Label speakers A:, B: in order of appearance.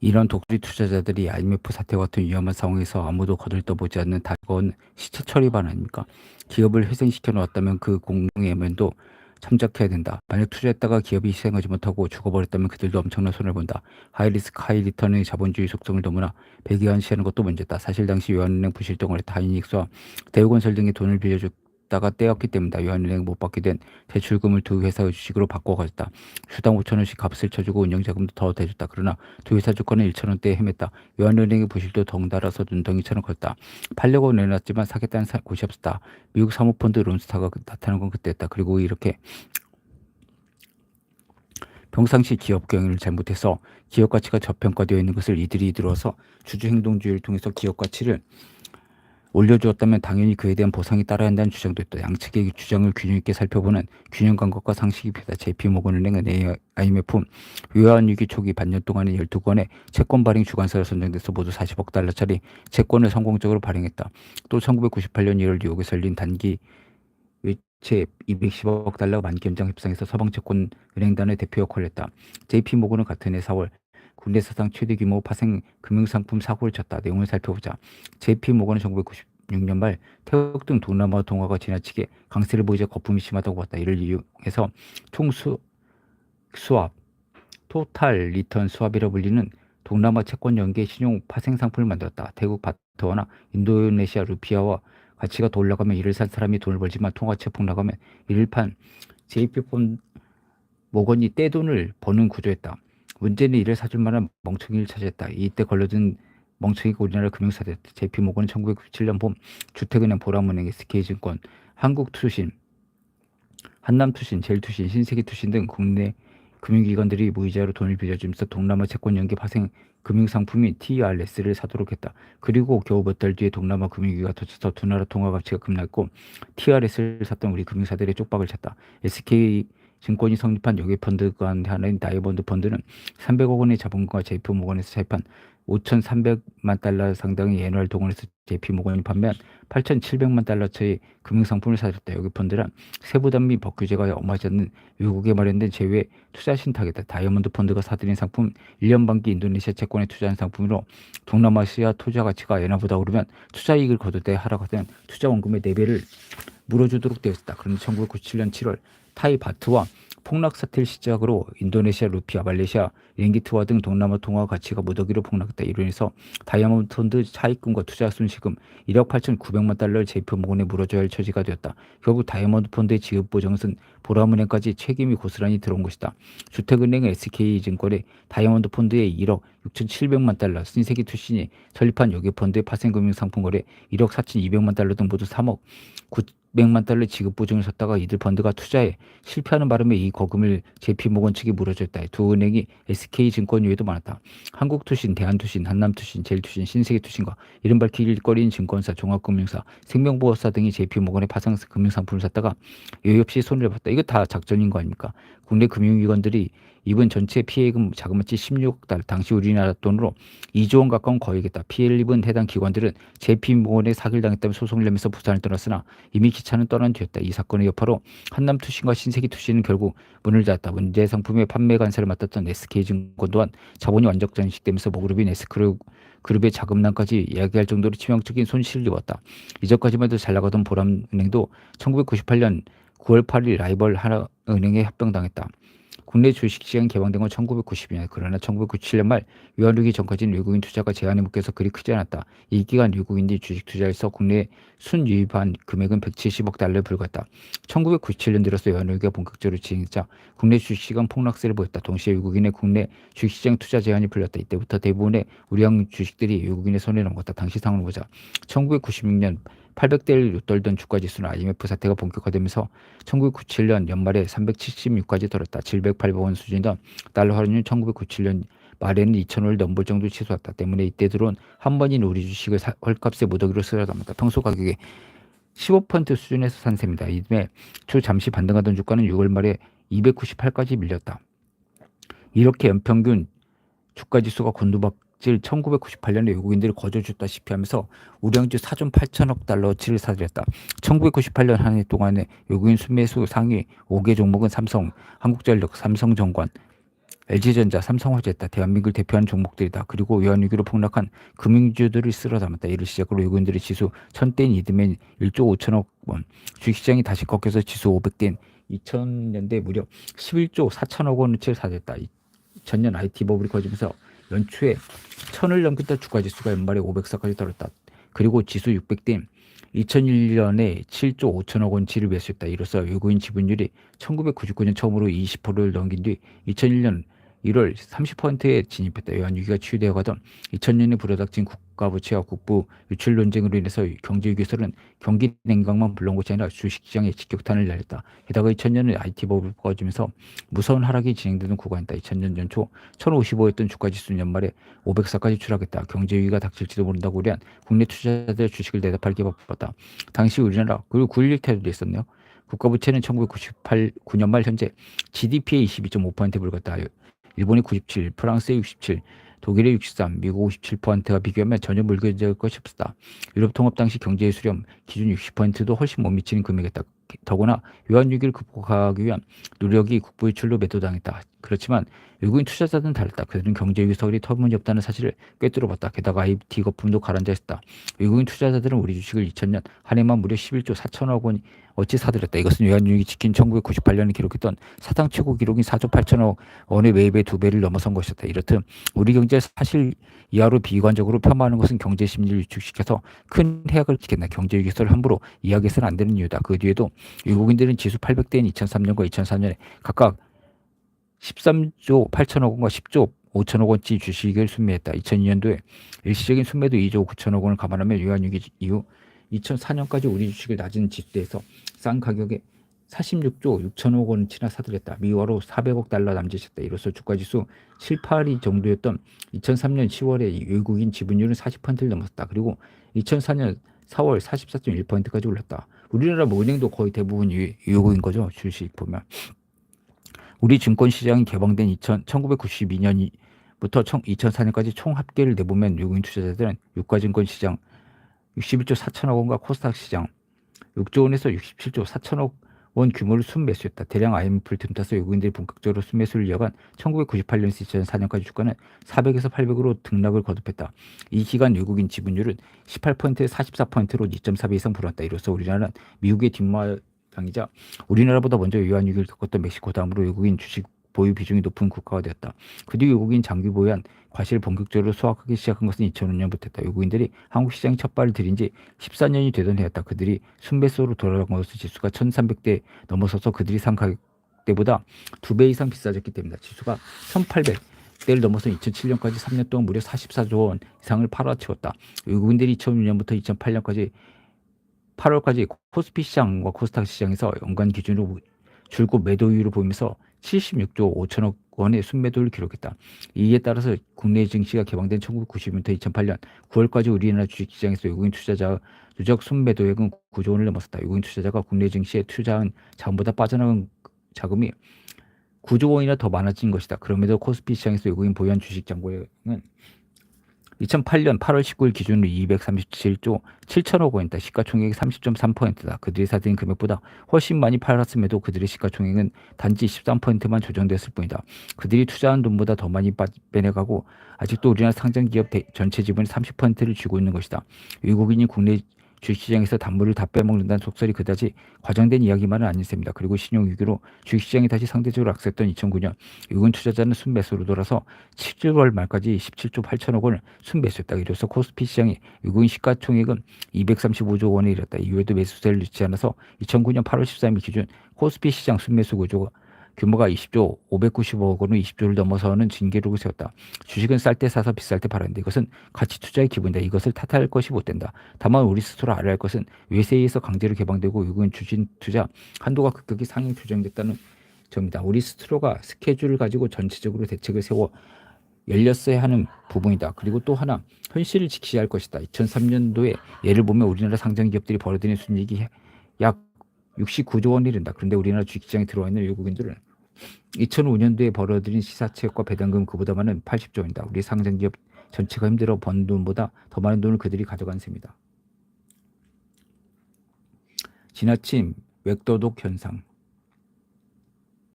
A: 이런 독수리 투자자들이 IMF 사태 같은 위험한 상황에서 아무도 거들떠보지 않는 다건 시체 처리 반 아닙니까? 기업을 회생시켜 놓았다면 그 공동의 면도 참작해야 된다. 만약 투자했다가 기업이 희생하지 못하고 죽어버렸다면 그들도 엄청난 손해를 본다. 하이리스크 하이리턴의 자본주의 속성을 너무나 배기한시하는 것도 문제다. 사실 당시 외환은행 부실동을 다이닉스와 대우건설 등의 돈을 빌려줬 다가 떼었기 때문이다. 외환은행 못 받게 된 대출금을 두 회사의 주식으로 바꿔 가졌다. 주당 5천 원씩 값을 쳐주고 운영자금도 더 대줬다. 그러나 두 회사 주권은 1천 원대에 헤맸다. 외환은행의 부실도 덩달아서 눈덩이처럼 컸다. 팔려고 내놨지만 사겠다는 사- 곳이 없었다. 미국 사모펀드 론스타가 그- 나타난 건 그때였다. 그리고 이렇게 평상시 기업 경영을 잘못해서 기업 가치가 저평가되어 있는 것을 이들이 들어서 주주 행동주의를 통해서 기업 가치를 올려주었다면 당연히 그에 대한 보상이 따라야 한다는 주장도 있다. 양측의 주장을 균형 있게 살펴보는 균형 감각과 상식이 필요하다. JP모건은행은 IMF 외환 위기 초기 반년 동안에 12건의 채권 발행 주관사로 선정돼서 모두 40억 달러짜리 채권을 성공적으로 발행했다. 또 1998년 1월 뉴욕에서 열린 단기 외채 210억 달러 만기 연장 협상에서 서방 채권 은행단의 대표 역할을 했다. JP모건은 같은 해 4월 국내 사상 최대 규모 파생 금융상품 사고를 쳤다. 내용을 살펴보자. JP모건은 1996년 말 태국 등 동남아 동화가 지나치게 강세를 보이자 거품이 심하다고 봤다. 이를 이용해서 총수 수압, 토탈 리턴 수압이라 불리는 동남아 채권 연계 신용 파생 상품을 만들었다. 태국 바트와나 인도네시아 루피아와 가치가 더 올라가면 이를 산 사람이 돈을 벌지만 통화채 폭락하면 이를 판 JP 폰 모건이 떼돈을 버는 구조였다. 문제는 이를 사줄 만한 멍청이를 찾았다. 이때 걸려든 멍청이가 우리나라 금융사대였다. JP 모건은 1997년 봄 주택은행, 보람은행, SK증권, 한국투신, 한남투신, 제일투신, 신세계투신 등 국내 금융기관들이 무이자로 돈을 빌려주면서 동남아 채권 연계 파생 금융상품인 TRS를 사도록 했다. 그리고 겨우 몇 달 뒤에 동남아 금융위기가 터져서 두 나라 통화 가치가 급락했고 TRS를 샀던 우리 금융사들의 쪽박을 쳤다. SK 증권이 성립한 여객 펀드가 하는 다이아몬드 펀드는 300억 원의 자본금과 JP모건에서 차입한 5,300만 달러 상당의 예널 동원해서 JP모건이 판매한 8,700만 달러짜리 금융상품을 사줬다. 여기 펀드란 세부담 및 법규제가 엄하지 않는 외국에 마련된 제외 투자 신탁이다. 다이아몬드 펀드가 사들인 상품 1년 반기 인도네시아 채권에 투자한 상품으로 동남아시아 투자 가치가 예나보다 오르면 투자 이익을 거둘 때 하락하던 투자 원금의 4배를 물어주도록 되었다. 그런데 1997년 7월 타이 바트와 폭락 사태를 시작으로 인도네시아 루피아, 말레이시아 링기트와 등 동남아 통화 가치가 무더기로 폭락했다. 이로 인해서 다이아몬드 펀드 차입금과 투자 순시금 1억 8,900만 달러를 JP모건에 물어줘야 할 처지가 되었다. 결국 다이아몬드 펀드의 지급 보정은 보람은행까지 책임이 고스란히 들어온 것이다. 주택은행 SK증권의 다이아몬드 펀드의 1억 6,700만 달러, 신세계 투신이 설립한 여객펀드의 파생금융 상품 거래 1억 4,200만 달러 등 모두 3억 900만 달러 지급 보증을 섰다가 이들 펀드가 투자에 실패하는 바람에 이 거금을 JP모건 측이 물어줬다. 두 은행이 SK증권 외에도 많았다. 한국투신, 대한투신, 한남투신, 제일투신, 신세계투신과 이른바 길거리인 증권사, 종합금융사, 생명보험사 등이 JP모건의 파생 금융상품을 샀다가 여유 없이 손해를 봤다. 이거 다 작전인 거 아닙니까? 국내 금융기관들이 이번 전체 피해금 자그마치 16억 달러, 당시 우리나라 돈으로 2조 원 가까운 거액이다. 피해를 입은 해당 기관들은 JP모건에 사기를 당했다며 소송을 내면서 부산을 떠났으나 이미 기차 는 떠난 뒤였다. 이 사건의 여파로 한남 투신과 신세계투신은 결국 문을 닫았다. 문제 상품의 판매 관세를 맡았던 SK증권 또한 자본이 완전 장식되면서 모그룹인 S그룹 그룹의 자금난까지 이야기할 정도로 치명적인 손실을 입었다. 이전까지만 해도 잘 나가던 보람은행도 1998년 9월 8일 라이벌 하나은행에 합병당했다. 국내 주식시장 개방된 건 1990년 그러나 1997년 말 외환위기 전까지는 외국인 투자가 제한에 묶여서 그리 크지 않았다. 이 기간 외국인들이 주식 투자해서 국내에 순유입한 금액은 170억 달러에 불과했다. 1997년 들어서 외환위기가 본격적으로 진행했자 국내 주식시장 폭락세를 보였다. 동시에 외국인의 국내 주식시장 투자 제한이 풀렸다. 이때부터 대부분의 우량 주식들이 외국인의 손에 넘어갔다. 당시 상황을 보자. 1996년 800대를 떨던 주가 지수는 IMF 사태가 본격화되면서 1997년 연말에 376까지 떨었다. 700~800원 수준이던 달러 환율은 1997년 말에는 2,000원을 넘볼 정도로 치솟았다. 때문에 이때 들어온 한 번인 우리 주식을 사, 헐값에 무더기로 쓸어담았다. 평소 가격에 15% 수준에서 산 셈이다. 이듬해 초 잠시 반등하던 주가는 6월 말에 298까지 밀렸다. 이렇게 연평균 주가 지수가 곤두박 질 1998년에 외국인들이 거저 줬다시피 하면서 우량주 4조 8천억 달러치를 사들였다. 1998년 한 해 동안에 외국인 순매수 상위 5개 종목은 삼성, 한국전력, 삼성정관, LG전자, 삼성화재다 대한민국을 대표하는 종목들이다. 그리고 외환위기로 폭락한 금융주들을 쓸어 담았다. 이를 시작으로 외국인들의 지수 1000대인 이듬해 1조 5천억 원, 주식시장이 다시 꺾여서 지수 500대인 2000년대 무려 11조 4천억 원어치를 사들였다. 2000년 IT 버블이 커지면서 연초에 천을 넘겼던 주가지수가 연말에 504까지 떨었다. 그리고 지수 600대인 2001년에 7조 5천억 원치를 매수했다. 이로써 외국인 지분율이 1999년 처음으로 20%를 넘긴 뒤 2001년 1월 30%에 진입했다. 외환 위기가 치유되어 가던 2000년에 불어닥친 국가 부채와 국부 유출 논쟁으로 인해서 경제 위기설은 경기 냉각만 불러온 것이 아니라 주식시장에 직격탄을 날렸다. 게다가 2000년에 IT 버블이 꺼지면서 무서운 하락이 진행되는 구간이다. 2000년 연초 1055였던 주가지수는 연말에 504까지 추락했다. 경제 위기가 닥칠지도 모른다고 우려한 국내 투자자들의 주식을 내다팔기 바빴다. 당시 우리나라 그리고 9.11 테러도 있었네요. 국가부채는 1998, 9년 말 현재 GDP의 22.5%에 불과했다. 일본이 97, 프랑스의 67, 독일의 63, 미국 57%와 비교하면 전혀 물겨질 것이 없었다. 유럽 통합 당시 경제의 수렴 기준 60%도 훨씬 못 미치는 금액이었다. 더구나 외환위기를 극복하기 위한 노력이 국부유출로 매도당했다. 그렇지만 외국인 투자자들은 달랐다. 그들은 경제 위기 설이 터무니없다는 사실을 꿰뚫어봤다. 게다가 IT 거품도 가라앉아 있었다. 외국인 투자자들은 우리 주식을 2000년 한 해만 무려 11조 4천억 원이 어찌 사들였다. 이것은 외환위기 지킨 1998년에 기록했던 사상 최고 기록인 4조 8천억 원의 매입의 두 배를 넘어선 것이었다. 이렇듯 우리 경제 사실 이하로 비관적으로 폄하하는 것은 경제 심리를 위축시켜서 큰 해악을 끼친다. 경제 위기설을 함부로 이야기해서는 안 되는 이유다. 그 뒤에도 외국인들은 지수 800대인 2003년과 2004년에 각각 13조 8천억 원과 10조 5천억 원치 주식을 순매했다. 2002년도에 일시적인 순매도 2조 9천억 원을 감안하면 외환위기 이후 2004년까지 우리 주식을 낮은 지수대에서 싼 가격에 46조 6천억 원치나 사들였다. 미화로 400억 달러 남짓했다. 이로써 주가지수 7, 8위 정도였던 2003년 10월에 외국인 지분율은 40%를 넘었다. 그리고 2004년 4월 44.1%까지 올랐다. 우리나라 뭐 은행도 거의 대부분 외국인 거죠. 주식 보면. 우리 증권시장이 개방된 2000, 1992년부터 2004년까지 총 합계를 내보면 외국인 투자자들은 유가증권 시장 61조 4천억 원과 코스닥 시장 6조 원에서 67조 4천억 원 규모를 순매수했다. 대량 IMF를 틈타서 외국인들이 본격적으로 순매수를 이어간 1998년에서 2004년까지 주가는 400에서 800으로 등락을 거듭했다. 이 기간 외국인 지분율은 18%에 44%로 2.4배 이상 불었다. 이로써 우리나라는 미국의 뒷마당이자 우리나라보다 먼저 외환위기를 겪었던 멕시코 다음으로 외국인 주식 보유 비중이 높은 국가가 되었다. 그 뒤 외국인 장기 보유한 과실을 본격적으로 수확하기 시작한 것은 2005년부터였다. 외국인들이 한국 시장에 첫 발을 들인 지 14년이 되던 해였다. 그들이 순배수로 것은 지수가 1300대 넘어서서 그들이 산 가격대보다 두 배 이상 비싸졌기 때문이다. 지수가 1800대를 넘어서 2007년까지 3년 동안 무려 44조 원 이상을 팔아치웠다. 외국인들이 2006년부터 2008년까지 8월까지 코스피 시장과 코스닥 시장에서 연간 기준으로 줄곧 매도율을 보이면서 76조 5천억 원의 순매도를 기록했다. 이에 따라서 국내 증시가 개방된 1990년부터 2008년 9월까지 우리나라 주식시장에서 외국인 투자자 누적 순매도액은 9조 원을 넘었었다. 외국인 투자자가 국내 증시에 투자한 자금보다 빠져나간 자금이 9조 원이나 더 많아진 것이다. 그럼에도 코스피 시장에서 외국인 보유한 주식 잔고액은 2008년 8월 19일 기준으로 237조 7천억 원이다. 시가총액이 30.3%다. 그들이 사들인 금액보다 훨씬 많이 팔았음에도 그들의 시가총액은 단지 13%만 조정됐을 뿐이다. 그들이 투자한 돈보다 더 많이 빼내가고 아직도 우리나라 상장 기업 전체 지분의 30%를 쥐고 있는 것이다. 외국인이 국내 주식시장에서 단물을 다 빼먹는다는 속설이 그다지 과장된 이야기만은 아닌 셈입니다. 그리고 신용위기로 주식시장이 다시 상대적으로 악세했던 2009년 외국인 투자자는 순매수로 돌아서 7월 말까지 17조 8천억 원을 순매수했다. 이로써 코스피 시장이 외국인 시가총액은 235조 원에 이르렀다. 이후에도 매수세를 늦지 않아서 2009년 8월 13일 기준 코스피 시장 순매수 구조가 규모가 20조 590억 원으로 20조를 넘어서는 진기록을 세웠다. 주식은 쌀 때 사서 비쌀 때 팔았는데 이것은 가치 투자의 기본이다. 이것을 탓할 것이 못 된다. 다만 우리 스스로 알아야 할 것은 외세에 서 강제로 개방되고 외국인 주진 투자 한도가 급격히 상향 조정됐다는 점이다. 우리 스스로가 스케줄을 가지고 전체적으로 대책을 세워 열렸어야 하는 부분이다. 그리고 또 하나 현실을 지키셔야 할 것이다. 2003년도에 예를 보면 우리나라 상장 기업들이 벌어들인 순이익이 약 69조 원이 된다. 그런데 우리나라 주식시장에 들어와 있는 외국인들은 2005년도에 벌어들인 시사채과 배당금 그보다 많은 80조 원이다. 우리 상장기업 전체가 힘들어 번 돈보다 더 많은 돈을 그들이 가져간 셈이다. 지나친 웹도독 현상